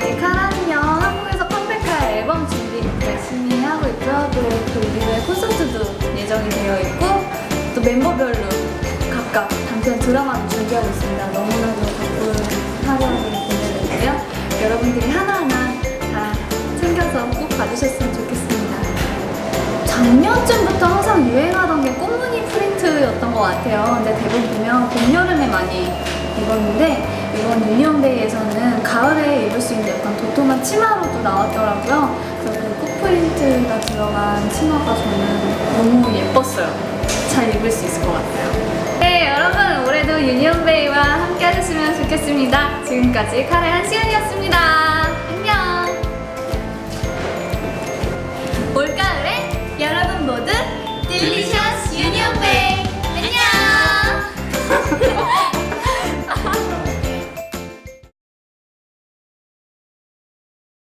저희 카라는요 한국에서 컴백할 앨범 준비 열심히 하고 있고요. 또, 또 2회 콘서트도 예정이 되어 있고 또 멤버별로 각각 단편 드라마도 준비하고 있습니다. 너무나도 바쁜 화려하게 보내드리고요. 여러분들이 하나하나 다 챙겨서 꼭 봐주셨으면 좋겠습니다. 작년쯤부터 항상 유행하던 게 꽃무늬 프린트였던 것 같아요. 근데 대부분 보면 봄, 여름에 많이 입었는데 이번 유니온데이에서는 가을에 입을 수 있는 약간 도톰한 치마로도 나왔더라고요. 그래서 그 꽃프린트가 들어간 치마가 저는 너무 예뻤어요. 잘 입을 수 있을 것 같아요. 네, 여러분 올해도 유니온베이와 함께 하셨으면 좋겠습니다. 지금까지 카레 한 시간이었습니다. 안녕! 올가을에 여러분 모두